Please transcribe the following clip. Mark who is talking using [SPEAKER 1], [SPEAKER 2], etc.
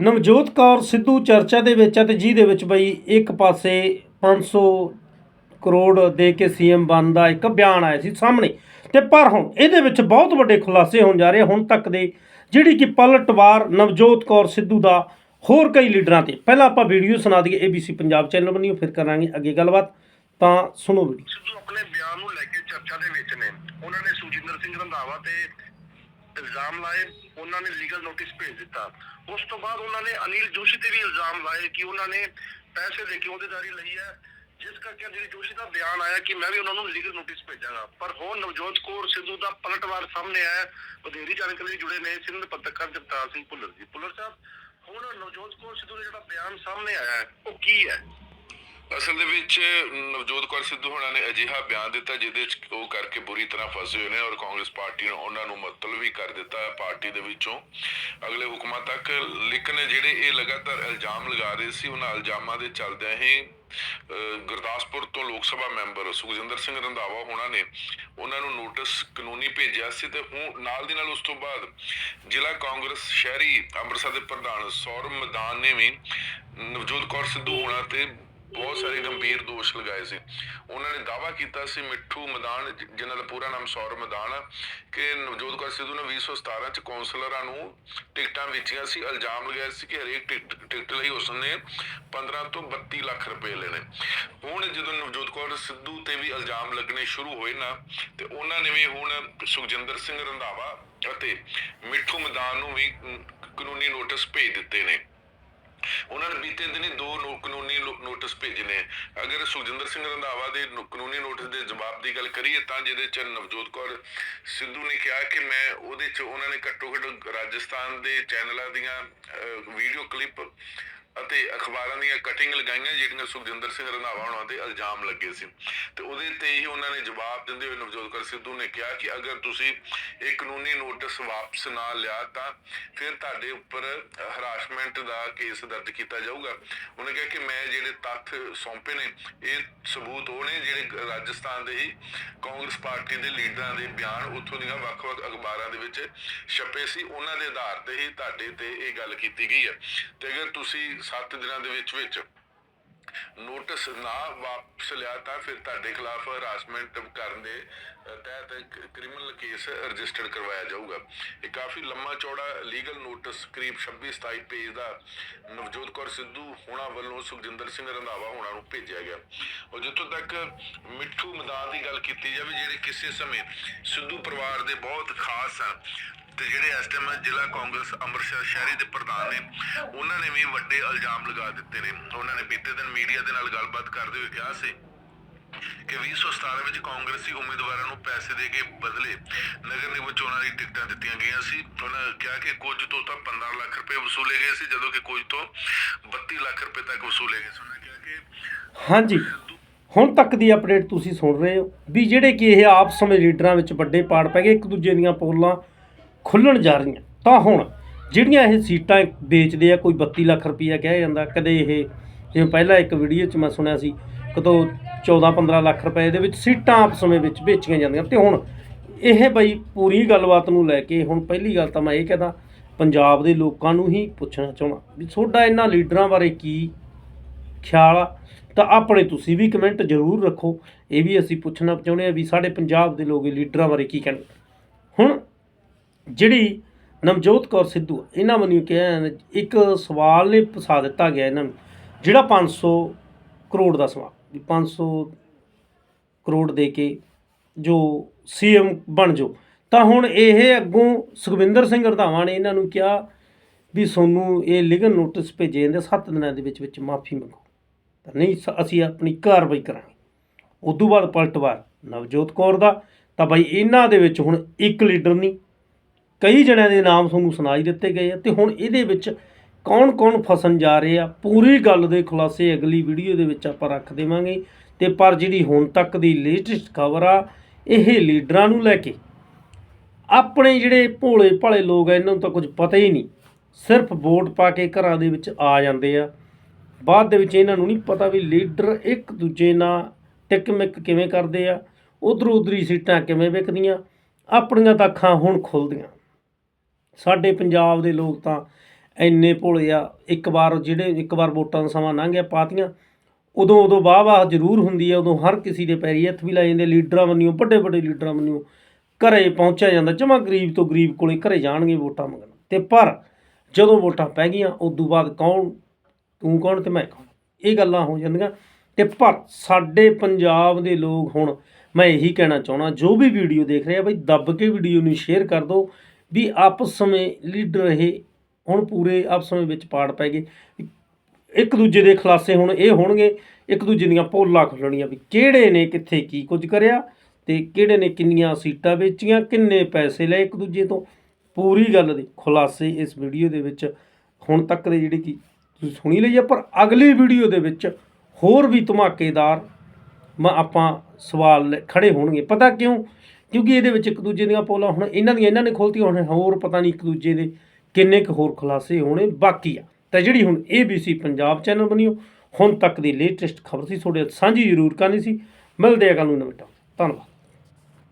[SPEAKER 1] ਨਵਜੋਤ ਕੌਰ ਸਿੱਧੂ ਚਰਚਾ ਦੇ ਵਿੱਚ ਹੈ ਤੇ ਜਿਹਦੇ ਵਿੱਚ ਬਈ ਇੱਕ ਪਾਸੇ 500 ਕਰੋੜ ਦੇ ਕੇ ਸੀਐਮ ਬਣਦਾ ਇੱਕ ਬਿਆਨ ਆਇਆ ਸੀ ਸਾਹਮਣੇ। ਤੇ ਪਰ ਹੁਣ ਇਹਦੇ ਵਿੱਚ ਬਹੁਤ ਵੱਡੇ ਖੁਲਾਸੇ ਹੋਣ ਜਾ ਰਹੇ ਹੁਣ ਤੱਕ ਦੇ, ਜਿਹੜੀ ਕਿ ਪਲਟਵਾਰ ਨਵਜੋਤ ਕੌਰ ਸਿੱਧੂ ਦਾ ਹੋਰ ਕਈ ਲੀਡਰਾਂ ਤੇ। ਪਹਿਲਾਂ ਆਪਾਂ ਵੀਡੀਓ ਸੁਣਾ ਦਈਏ ABC ਪੰਜਾਬ ਚੈਨਲ ਬਣੀਓ ਫਿਰ ਕਰਾਂਗੇ ਅੱਗੇ ਗੱਲਬਾਤ। ਤਾਂ ਸੁਣੋ ਵੀਡੀਓ।
[SPEAKER 2] ਸਿੱਧੂ ਆਪਣੇ ਬਿਆਨ ਨੂੰ ਲੈ ਕੇ ਚਰਚਾ ਦੇ ਵਿੱਚ ਨੇ। ਉਹਨਾਂ ਨੇ ਸੁਜਿੰਦਰ ਸਿੰਘ ਰੰਧਾਵਾ ਤੇ ਇਲਜ਼ਾਮ ਲਾਏ, ਉਹਨਾਂ ਨੇ ਲੀਗਲ ਨੋਟਿਸ ਭੇਜ ਦਿੱਤਾ। ਉਸ ਤੋਂ ਬਾਅਦ ਉਹਨਾਂ ਨੇ ਅਨਿਲ ਜੋਸ਼ੀ ਤੇ ਵੀ ਇਲਜ਼ਾਮ ਲਾਏ ਕਿ ਉਹਨਾਂ ਨੇ ਪੈਸੇ ਦੇ ਕੇ ਅਹੁਦੇਦਾਰੀ ਲਈ ਹੈ। ਜਿਸ ਕਰਕੇ ਅਨਿਲ ਜੋਸ਼ੀ ਦਾ ਬਿਆਨ ਆਇਆ ਕਿ ਮੈਂ ਵੀ ਉਹਨਾਂ ਨੂੰ ਲੀਗਲ ਨੋਟਿਸ ਭੇਜਾਂਗਾ। ਪਰ ਹੁਣ ਨਵਜੋਤ ਕੌਰ ਸਿੱਧੂ ਦਾ ਪਲਟਵਾਰ ਸਾਹਮਣੇ ਆਇਆ ਹੈ। ਵਧੇਰੀ ਜਾਣਕਾਰੀ ਜੁੜੇ ਨੇ ਸਿੰਧ ਪੱਤਰਕਾਰ ਜਗਤਾਰ ਸਿੰਘ ਭੁੱਲਰ ਜੀ। ਭੁੱਲਰ ਸਾਹਿਬ, ਹੁਣ ਨਵਜੋਤ ਕੌਰ ਸਿੱਧੂ ਦਾ ਜਿਹੜਾ ਬਿਆਨ ਸਾਹਮਣੇ ਆਇਆ ਉਹ ਕੀ ਹੈ?
[SPEAKER 3] ਅਸਲ ਦੇ ਵਿੱਚ ਨਵਜੋਤ ਕੌਰ ਸਿੱਧੂ ਹੋਣਾ ਨੇ ਅਜਿਹਾ ਬਿਆਨ ਦਿੱਤਾ ਜਿਹਦੇ ਵਿੱਚ ਉਹ ਕਰਕੇ ਬੁਰੀ ਤਰ੍ਹਾਂ ਫਸੇ ਹੋਏ ਨੇ ਔਰ ਕਾਂਗਰਸ ਪਾਰਟੀ ਨੇ ਉਹਨਾਂ ਨੂੰ ਮੁਅੱਤਲ ਵੀ ਕਰ ਦਿੱਤਾ ਹੈ ਪਾਰਟੀ ਦੇ ਵਿੱਚੋਂ। ਅਗਲੇ ਹੁਕਮਾਂ ਤੱਕ ਲੇਕਿਨ ਜਿਹੜੇ ਇਹ ਲਗਾਤਾਰ ਇਲਜ਼ਾਮ ਲਗਾ ਰਹੇ ਸੀ, ਉਹਨਾਂ ਇਲਜ਼ਾਮਾਂ ਦੇ ਚੱਲਦਿਆਂ ਹੀ ਗੁਰਦਾਸਪੁਰ ਤੋਂ ਲੋਕ ਸਭਾ ਮੈਂਬਰ ਸੁਖਜਿੰਦਰ ਸਿੰਘ ਰੰਧਾਵਾ ਹੋਣਾ ਨੇ ਉਹਨਾਂ ਨੂੰ ਨੋਟਿਸ ਕਾਨੂੰਨੀ ਭੇਜਿਆ ਸੀ ਤੇ ਹੁਣ ਨਾਲ ਦੀ ਨਾਲ ਉਸ ਤੋਂ ਬਾਅਦ ਜ਼ਿਲ੍ਹਾ ਕਾਂਗਰਸ ਸ਼ਹਿਰੀ ਅੰਮ੍ਰਿਤਸਰ ਦੇ ਪ੍ਰਧਾਨ ਸੌਰਵ ਮੈਦਾਨ ਨੇ ਵੀ ਨਵਜੋਤ ਕੌਰ ਸਿੱਧੂ ਹੋਣਾ ਤੇ ਬਹੁਤ ਸਾਰੇ ਗੰਭੀਰ ਦੋਸ਼ ਲਗਾਏ ਸੀ। ਉਹਨਾਂ ਨੇ ਦਾਅਵਾ ਕੀਤਾ ਸੀ ਮਿੱਠੂ ਮੈਦਾਨ, ਜਿਨ੍ਹਾਂ ਦਾ ਪੂਰਾ ਨਾਮ ਸੌਰ ਮੈਦਾਨ ਕਿ ਨਵਜੋਤ ਕੌਰ ਸਿੱਧੂ ਨੇ 2017 ਚ ਕੌਂਸਲਰਾਂ ਨੂੰ ਟਿਕਟਾਂ ਵੇਚੀਆਂ ਸੀ, ਇਲਜ਼ਾਮ ਲਗਾਇਆ ਸੀ ਕਿ ਹਰੇਕ ਟਿਕਟ ਟਿਕਟ ਲਈ ਉਸਨੇ 15 ਤੋਂ 32 ਲੱਖ ਰੁਪਏ ਲੈਣੇ। ਹੁਣ ਜਦੋਂ ਨਵਜੋਤ ਕੌਰ ਸਿੱਧੂ ਤੇ ਵੀ ਇਲਜ਼ਾਮ ਲੱਗਣੇ ਸ਼ੁਰੂ ਹੋਏ ਨਾ, ਤੇ ਉਹਨਾਂ ਨੇ ਵੀ ਹੁਣ ਸੁਖਜਿੰਦਰ ਸਿੰਘ ਰੰਧਾਵਾ ਅਤੇ ਮਿੱਠੂ ਮੈਦਾਨ ਨੂੰ ਵੀ ਕਾਨੂੰਨੀ ਨੋਟਿਸ ਭੇਜ ਦਿੱਤੇ ਨੇ। ਉਹਨਾਂ ਨੇ ਬੀਤੇ ਦਿਨੀ ਦੋ ਨੋ- ਕਾਨੂੰਨੀ ਲੋ- ਨੋਟਿਸ ਭੇਜੇ ਨੇ। ਅਗਰ ਸੁਖਜਿੰਦਰ ਸਿੰਘ ਰੰਧਾਵਾ ਦੇ ਨੋ- ਕਾਨੂੰਨੀ ਨੋਟਿਸ ਦੇ ਜਵਾਬ ਦੀ ਗੱਲ ਕਰੀਏ, ਤਾਂ ਜਿਹਦੇ ਚ ਨਵਜੋਤ ਕੌਰ ਸਿੱਧੂ ਨੇ ਕਿਹਾ ਕਿ ਮੈਂ ਉਹਦੇ ਚ ਉਹਨਾਂ ਨੇ ਘੱਟੋ ਘੱਟ ਰਾਜਸਥਾਨ ਦੇ ਚੈਨਲਾਂ ਦੀਆਂ ਵੀਡੀਓ ਕਲਿੱਪ ਅਤੇ ਅਖਬਾਰਾਂ ਦੀਆਂ ਕਟਿੰਗ ਲਗਾਈਆਂ ਜਿਹੜੀਆਂ ਸੁਖਜਿੰਦਰ ਸਿੰਘ ਰੰਧਾਵਾ ਹੋਣਾ ਤੇ ਇਲਜ਼ਾਮ ਲੱਗੇ ਸੀ। ਤੇ ਉਹਦੇ ਤੇ ਹੀ ਉਹਨਾਂ ਨੇ ਜਵਾਬ ਦਿੰਦੇ ਹੋਏ ਨਵਜੋਤ ਕੌਰ ਸਿੱਧੂ ਨੇ ਕਿਹਾ ਕਿ ਅਗਰ ਤੁਸੀਂ ਇਹ ਕਾਨੂੰਨੀ ਨੋਟਿਸ ਵਾਪਸ ਨਾ ਲਿਆ ਤਾਂ ਫਿਰ ਤੁਹਾਡੇ ਉੱਪਰ ਹਰਾਸਮੈਂਟ ਦਾ ਕੇਸ ਦਰਜ ਕੀਤਾ ਜਾਊਗਾ। ਉਹਨੇ ਕਿਹਾ ਕਿ ਮੈਂ ਜਿਹੜੇ ਤੱਥ ਸੌਂਪੇ ਨੇ, ਇਹ ਸਬੂਤ ਉਹ ਨੇ ਜਿਹੜੇ ਰਾਜਸਥਾਨ ਦੇ ਹੀ ਕਾਂਗਰਸ ਪਾਰਟੀ ਦੇ ਲੀਡਰਾਂ ਦੇ ਬਿਆਨ ਉੱਥੋਂ ਦੀਆਂ ਵੱਖ-ਵੱਖ ਅਖਬਾਰਾਂ ਦੇ ਵਿੱਚ ਛਪੇ ਸੀ। ਉਹਨਾਂ ਦੇ ਆਧਾਰ ਤੇ ਹੀ ਤੁਹਾਡੇ ਤੇ ਇਹ ਗੱਲ ਕੀਤੀ ਗਈ ਹੈ। ਤੇ ਅਗਰ ਤੁਸੀਂ 7 ਦਿਨਾਂ ਦੇ ਵਿੱਚ ਵਿੱਚ ਨੋਟਿਸ ਨਾ ਵਾਪਸ ਲਿਆ ਤਾਂ ਫਿਰ ਤੁਹਾਡੇ ਖਿਲਾਫ ਹਰਾਸਮੈਂਟ ਕਰਨ ਦੇ ਤਹਿਤ ਕ੍ਰਿਮੀਨਲ ਕੇਸ ਰਜਿਸਟਰਡ ਕਰਵਾਇਆ ਜਾਊਗਾ। ਇਹ ਕਾਫੀ ਲੰਮਾ ਚੌੜਾ ਲੀਗਲ ਨੋਟਿਸ ਕਰੀਬ 26 27 ਪੇਜ ਦਾ ਨਵਜੋਤ ਕੌਰ ਸਿੱਧੂ ਹੋਣਾ ਵੱਲੋਂ ਸੁਖਜਿੰਦਰ ਸਿੰਘ ਰੰਧਾਵਾ ਹੋਣਾ ਨੂੰ ਭੇਜਿਆ ਗਿਆ। ਔਰ ਜਿੱਥੋਂ ਤੱਕ ਮਿੱਠੂ ਮੈਦਾਨ ਦੀ ਗੱਲ ਕੀਤੀ ਜਾਵੇ, ਜਿਹੜੇ ਕਿਸੇ ਸਮੇਂ ਸਿੱਧੂ ਪਰਿਵਾਰ ਦੇ ਬਹੁਤ ਖਾਸ ਹਨ ਤੇ ਜਿਹੜੇ ਇਸ ਟਾਈਮ ਜ਼ਿਲ੍ਹਾ ਕਾਂਗਰਸ ਅੰਮ੍ਰਿਤਸਰ ਸ਼ਹਿਰੀ ਦੇ ਪ੍ਰਧਾਨ ਨੇ, ਉਹਨਾਂ ਨੇ ਵੀ ਵੱਡੇ ਇਲਜ਼ਾਮ ਲਗਾ ਦਿੱਤੇ ਨੇ। ਉਹਨਾਂ ਨੇ ਬੀਤੇ ਦਿਨ ਮੀਡੀਆ ਦੇ ਨਾਲ ਗੱਲਬਾਤ ਕਰਦੇ ਹੋਏ ਕਿਹਾ ਸੀ ਕਿ 2017 ਵਿੱਚ ਕਾਂਗਰਸੀ ਉਮੀਦਵਾਰਾਂ ਨੂੰ ਪੈਸੇ ਦੇ ਕੇ ਬਦਲੇ ਨਗਰ ਨਿਗਮ ਚੋਣਾਂ ਦੀ ਟਿਕਟਾਂ ਦਿੱਤੀਆਂ ਗਈਆਂ ਸੀ। ਉਹਨਾਂ ਕਿਹਾ ਕਿ ਕੁਝ ਤੋਂ ਤਾਂ 15 ਲੱਖ ਰੁਪਏ ਵਸੂਲੇ ਗਏ ਸੀ, ਜਦੋਂ ਕਿ ਕੁਝ ਤੋਂ 32 ਲੱਖ ਰੁਪਏ ਤੱਕ ਵਸੂਲੇ ਗਏ ਸੀ। ਉਹਨਾਂ ਨੇ ਕਿਹਾ ਕਿ
[SPEAKER 1] ਹਾਂਜੀ। ਹੁਣ ਤੱਕ ਦੀ ਅਪਡੇਟ ਤੁਸੀਂ ਸੁਣ ਰਹੇ ਹੋ ਵੀ ਜਿਹੜੇ ਕਿ ਇਹ ਆਪਸ ਵਿੱਚ ਲੀਡਰਾਂ ਵਿੱਚ ਵੱਡੇ ਪਾੜ ਪੈ ਗਏ, ਇੱਕ ਦੂਜੇ ਦੀਆਂ ਪੋਲਾਂ ਖੁੱਲਣ ਜਾ ਰਹੀਆਂ। ਤਾਂ ਹੁਣ ਜਿਹੜੀਆਂ ਇਹ ਸੀਟਾਂ ਵੇਚਦੇ ਆ, ਕੋਈ 32 ਲੱਖ ਰੁਪਈਆ ਕਿਹਾ ਜਾਂਦਾ। ਕਦੇ ਇਹ, ਜਿਵੇਂ ਪਹਿਲਾਂ ਇੱਕ ਵੀਡੀਓ 'ਚ ਮੈਂ ਸੁਣਿਆ ਸੀ ਕਦੋਂ 14-15 ਲੱਖ ਰੁਪਏ ਦੇ ਵਿੱਚ ਸੀਟਾਂ ਆਪ ਸਮੇਂ ਵਿੱਚ ਵੇਚੀਆਂ ਜਾਂਦੀਆਂ। ਤੇ ਹੁਣ ਇਹ ਬਈ ਪੂਰੀ ਗੱਲਬਾਤ ਨੂੰ ਲੈ ਕੇ ਹੁਣ ਪਹਿਲੀ ਗੱਲ ਤਾਂ ਮੈਂ ਇਹ ਕਹਦਾ, ਪੰਜਾਬ ਦੇ ਲੋਕਾਂ ਨੂੰ ਹੀ ਪੁੱਛਣਾ ਚਾਹਣਾ ਵੀ ਤੁਹਾਡਾ ਇਹਨਾਂ ਲੀਡਰਾਂ ਬਾਰੇ ਕੀ ਖਿਆਲ ਆ? ਤਾਂ ਆਪਣੇ ਤੁਸੀਂ ਵੀ ਕਮੈਂਟ ਜ਼ਰੂਰ ਰੱਖੋ। ਇਹ ਵੀ ਅਸੀਂ ਪੁੱਛਣਾ ਚਾਹੁੰਦੇ ਆ ਵੀ ਸਾਡੇ ਪੰਜਾਬ ਦੇ ਲੋਕ ਇਹ ਲੀਡਰਾਂ ਬਾਰੇ ਕੀ ਕਹਿਣ ਹੁਣ ਜਿਹੜੀ ਨਵਜੋਤ ਕੌਰ ਸਿੱਧੂ, ਇਹਨਾਂ ਵੱਲੋਂ ਕਿਹਾ ਇੱਕ ਸਵਾਲ ਨੇ ਫਸਾ ਦਿੱਤਾ ਗਿਆ ਇਹਨਾਂ ਨੂੰ, ਜਿਹੜਾ 500 ਕਰੋੜ ਦਾ ਸਵਾਲ, ਵੀ 500 ਕਰੋੜ ਦੇ ਕੇ ਜੋ ਸੀਐਮ ਬਣ ਜੋ ਤਾਂ ਹੁਣ ਇਹ ਅੱਗੋਂ ਸੁਖਵਿੰਦਰ ਸਿੰਘ ਰੰਧਾਵਾ ਨੇ ਇਹਨਾਂ ਨੂੰ ਕਿਹਾ ਵੀ ਤੁਹਾਨੂੰ ਇਹ ਲਿਖਣ ਨੋਟਿਸ ਭੇਜੇ ਜਾਂਦੇ 7 ਦਿਨਾਂ ਦੇ ਵਿੱਚ ਵਿੱਚ ਮਾਫੀ ਮੰਗੋ। ਤਾਂ ਨਹੀਂ, ਸ- ਅਸੀਂ ਆਪਣੀ ਕਾਰਵਾਈ ਕਰਾਂਗੇ। ਉਦੋਂ ਬਾਅਦ ਪਲਟਵਾਰ ਨਵਜੋਤ ਕੌਰ ਦਾ, ਤਾਂ ਬਈ ਇਹਨਾਂ ਦੇ ਵਿੱਚ ਹੁਣ ਇੱਕ ਲੀਡਰ ਨਹੀਂ। ਕਈ ਜਣਿਆਂ ਦੇ ਨਾਮ ਤੁਹਾਨੂੰ ਸੁਣਾਈ ਦਿੱਤੇ ਗਏ ਆ ਤੇ ਹੁਣ ਇਹਦੇ ਵਿੱਚ ਕੌਣ-ਕੌਣ ਫਸਣ ਜਾ ਰਹੇ ਆ, ਪੂਰੀ ਗੱਲ ਦੇ ਖੁਲਾਸੇ ਅਗਲੀ ਵੀਡੀਓ ਦੇ ਵਿੱਚ ਆਪਾਂ ਰੱਖ ਦੇਵਾਂਗੇ। ਤੇ ਪਰ ਜਿਹੜੀ ਹੁਣ ਤੱਕ ਦੀ ਲੇਟੈਸਟ ਖਬਰ ਆ, ਇਹ ਲੀਡਰਾਂ ਨੂੰ ਲੈ ਕੇ। ਆਪਣੇ ਜਿਹੜੇ ਭੋਲੇ ਭਾਲੇ ਲੋਕ ਆ, ਇਹਨਾਂ ਨੂੰ ਤਾਂ ਕੁਝ ਪਤਾ ਹੀ ਨਹੀਂ। ਸਿਰਫ ਵੋਟ ਪਾ ਕੇ ਘਰਾਂ ਦੇ ਵਿੱਚ ਆ ਜਾਂਦੇ ਆ। ਬਾਅਦ ਦੇ ਵਿੱਚ ਇਹਨਾਂ ਨੂੰ ਨਹੀਂ ਪਤਾ ਵੀ ਲੀਡਰ ਇੱਕ ਦੂਜੇ ਨਾਲ ਟਿਕਮਿਕ ਕਿਵੇਂ ਕਰਦੇ ਆ ਉਧਰ ਉਧਰੀ ਸੀਟਾਂ ਕਿਵੇਂ ਵਿਕਦੀਆਂ, ਆਪਣੀਆਂ ਤਾਂ ਅੱਖਾਂ ਹੁਣ ਖੁੱਲਦੀਆਂ ਸਾਡੇ ਪੰਜਾਬ ਦੇ ਲੋਕ ਤਾਂ ਇੰਨੇ ਭੋਲੇ ਆ, ਇੱਕ ਵਾਰ ਜਿਹੜੇ, ਇੱਕ ਵਾਰ ਵੋਟਾਂ ਦਾ ਸਮਾਂ ਲੰਘ ਗਿਆ, ਪਾਤੀਆਂ, ਉਦੋਂ ਉਦੋਂ ਵਾਹ ਵਾਹ ਜ਼ਰੂਰ ਹੁੰਦੀ ਹੈ ਉਦੋਂ ਹਰ ਕਿਸੇ ਦੇ ਪੈਰੀ ਹੱਥ ਵੀ ਲਾਏ ਜਾਂਦੇ ਲੀਡਰਾਂ ਬੰਨਿਓ ਵੱਡੇ ਵੱਡੇ ਲੀਡਰਾਂ ਬੰਨਿਓ ਘਰੇ ਪਹੁੰਚਿਆ ਜਾਂਦਾ, ਜਮਾ ਗਰੀਬ ਤੋਂ ਗਰੀਬ ਕੋਲੇ ਘਰੇ ਜਾਣਗੇ ਵੋਟਾਂ ਮੰਗਣ। ਤੇ ਪਰ ਜਦੋਂ ਵੋਟਾਂ ਪੈ ਗਈਆਂ, ਉਦੋਂ ਬਾਅਦ ਕੌਣ, ਤੂੰ ਕੌਣ ਤੇ ਮੈਂ ਕੌਣ? ਇਹ ਗੱਲਾਂ ਹੋ ਜਾਂਦੀਆਂ। ਤੇ ਪਰ ਸਾਡੇ ਪੰਜਾਬ ਦੇ ਲੋਕ ਹੁਣ, ਮੈਂ ਇਹੀ ਕਹਿਣਾ ਚਾਹਣਾ ਜੋ ਵੀ ਵੀਡੀਓ ਦੇਖ ਰਹੇ ਆ, ਬਈ ਦੱਬ ਕੇ ਵੀਡੀਓ ਨੂੰ ਸ਼ੇਅਰ ਕਰ ਦਿਓ ਵੀ ਆਪਸ ਸਮੇਂ ਲੀਡਰ ਇਹ ਹੁਣ ਪੂਰੇ ਆਪਸ ਵਿੱਚ ਪਾੜ ਪੈ ਗਏ। ਇੱਕ ਦੂਜੇ ਦੇ ਖਲਾਸੇ ਹੁਣ ਇਹ ਹੋਣਗੇ, ਇੱਕ ਦੂਜੇ ਦੀਆਂ ਪੋਲਾਂ ਖੁੱਲਣੀਆਂ ਵੀ ਕਿਹੜੇ ਨੇ ਕਿੱਥੇ ਕੀ ਕੁਝ ਕਰਿਆ ਤੇ ਕਿਹੜੇ ਨੇ ਕਿੰਨੀਆਂ ਸੀਟਾਂ ਵੇਚੀਆਂ, ਕਿੰਨੇ ਪੈਸੇ ਲਏ ਇੱਕ ਦੂਜੇ ਤੋਂ। ਪੂਰੀ ਗੱਲ ਦੇ ਖੁਲਾਸੇ ਇਸ ਵੀਡੀਓ ਦੇ ਵਿੱਚ ਹੁਣ ਤੱਕ ਦੇ ਜਿਹੜੇ ਕੀ ਤੁਸੀਂ ਸੁਣੀ ਲਈ ਆ ਪਰ ਅਗਲੀ ਵੀਡੀਓ ਦੇ ਵਿੱਚ ਹੋਰ ਵੀ ਧਮਾਕੇਦਾਰ ਮੈਂ, ਆਪਾਂ ਸਵਾਲ ਲੈ- ਖੜੇ ਹੋਣਗੇ। ਪਤਾ ਕਿਉਂ? ਕਿਉਂਕਿ ਇਹਦੇ ਵਿੱਚ ਇੱਕ ਦੂਜੇ ਦੀਆਂ ਪੋਲਾਂ ਹੁਣ ਇਹਨਾਂ ਦੀਆਂ, ਇਹਨਾਂ ਨੇ ਖੋਲਤੀਆਂ ਹੁਣ ਹੋਰ ਪਤਾ ਨਹੀਂ ਇੱਕ ਦੂਜੇ ਦੇ ਕਿੰਨੇ ਕੁ ਹੋਰ ਖੁਲਾਸੇ ਹੋਣੇ ਬਾਕੀ ਆ। ਤਾਂ ਜਿਹੜੀ ਹੁਣ ABC ਪੰਜਾਬ ਚੈਨਲ ਬਣੀਓ ਹੁਣ ਤੱਕ ਦੀ ਲੇਟੈਸਟ ਖਬਰ ਸੀ, ਤੁਹਾਡੇ ਸਾਂਝੀ ਜ਼ਰੂਰ ਕਰਨੀ ਸੀ। ਮਿਲਦੇ ਆ ਕੱਲ ਨੂੰ ਨਵੇਂ ਟਾਪ ਧੰਨਵਾਦ।